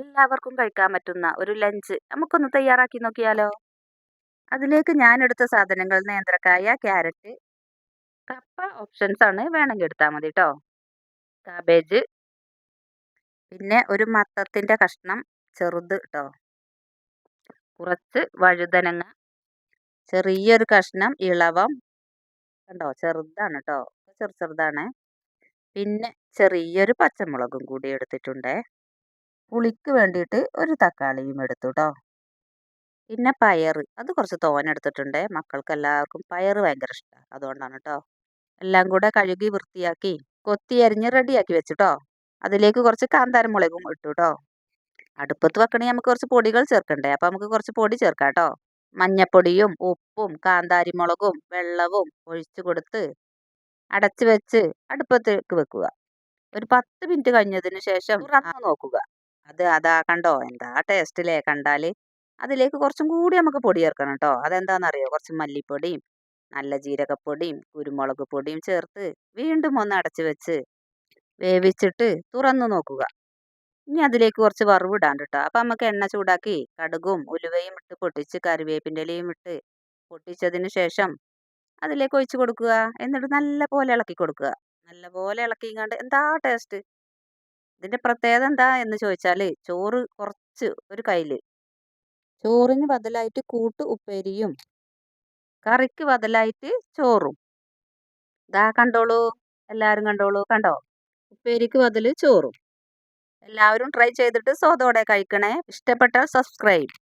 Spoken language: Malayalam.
എല്ലാവർക്കും കഴിക്കാൻ പറ്റുന്ന ഒരു ലഞ്ച് നമുക്കൊന്ന് തയ്യാറാക്കി നോക്കിയാലോ? അതിലേക്ക് ഞാൻ എടുത്ത സാധനങ്ങൾ നേന്ത്രക്കായ ക്യാരറ്റ് കപ്പ ഓപ്ഷൻസ് ആണ് വേണമെങ്കിൽ എടുത്താൽ മതി കേട്ടോ കാബേജ് പിന്നെ ഒരു മത്തത്തിന്റെ കഷ്ണം ചെറുത് കേട്ടോ കുറച്ച് വഴുതനങ്ങ ചെറിയൊരു കഷ്ണം ഇളവം. കണ്ടോ? ചെറുതാണ് കേട്ടോ ചെറു ചെറുതാണ്. പിന്നെ ചെറിയൊരു പച്ചമുളകും കൂടി എടുത്തിട്ടുണ്ട്. പുളിക്ക് വേണ്ടിയിട്ട് ഒരു തക്കാളിയും എടുത്തു കേട്ടോ പിന്നെ പയർ അത് കുറച്ച് തോന എടുത്തിട്ടുണ്ട്. മക്കൾക്ക് എല്ലാവർക്കും പയർ ഭയങ്കര ഇഷ്ടമാണ് അതുകൊണ്ടാണ് കേട്ടോ എല്ലാം കൂടെ കഴുകി വൃത്തിയാക്കി കൊത്തി അരിഞ്ഞ് റെഡിയാക്കി വെച്ചിട്ടോ അതിലേക്ക് കുറച്ച് കാന്താരം മുളകും ഇട്ടു കേട്ടോ അടുപ്പത്ത് വെക്കണമെങ്കിൽ നമുക്ക് കുറച്ച് പൊടികൾ ചേർക്കണ്ടേ അപ്പോൾ നമുക്ക് കുറച്ച് പൊടി ചേർക്കാം കേട്ടോ മഞ്ഞപ്പൊടിയും ഉപ്പും കാന്താരിമുളകും വെള്ളവും ഒഴിച്ചു കൊടുത്ത് അടച്ചു വെച്ച് അടുപ്പത്തേക്ക് വെക്കുക. ഒരു പത്ത് മിനിറ്റ് കഴിഞ്ഞതിന് ശേഷം തുറന്ന് നോക്കുക. അത് അതാ കണ്ടോ? എന്താ ടേസ്റ്റിലേ കണ്ടാൽ അതിലേക്ക് കുറച്ചും കൂടി നമുക്ക് പൊടി ചേർക്കണം കേട്ടോ. അതെന്താണെന്നറിയോ കുറച്ച് മല്ലിപ്പൊടിയും നല്ല ജീരകപ്പൊടിയും കുരുമുളക് പൊടിയും ചേർത്ത് വീണ്ടും ഒന്ന് അടച്ചു വെച്ച് വേവിച്ചിട്ട് തുറന്നു നോക്കുക. ഇനി അതിലേക്ക് കുറച്ച് വറവ് ഇടാണ്ട് കേട്ടോ. അപ്പം നമുക്ക് എണ്ണ ചൂടാക്കി കടുകും ഉലുവയും ഇട്ട് പൊട്ടിച്ച് കറിവേപ്പിന്റെ ഇലയും ഇട്ട് പൊട്ടിച്ചതിന് ശേഷം അതിലേക്ക് ഒഴിച്ച് കൊടുക്കുക. എന്നിട്ട് നല്ല പോലെ ഇളക്കി കൊടുക്കുക. നല്ല പോലെ ഇളക്കിങ്ങാണ്ട് എന്താ ടേസ്റ്റ്? ഇതിന്റെ പ്രത്യേകത എന്താ എന്ന് ചോദിച്ചാൽ ചോറ് കുറച്ച് ഒരു കയ്യിൽ ചോറിന് ബദലായിട്ട് കൂട്ട് ഉപ്പേരിയും. കറിക്ക് ബദലായിട്ട് ചോറും. ഇതാ കണ്ടോളൂ. എല്ലാവരും കണ്ടോളൂ. കണ്ടോ? ഉപ്പേരിക്ക് ബദൽ ചോറും. എല്ലാവരും ട്രൈ ചെയ്തിട്ട് സ്വാദോടെ കഴിക്കണേ. ഇഷ്ടപ്പെട്ടാൽ സബ്സ്ക്രൈബ്.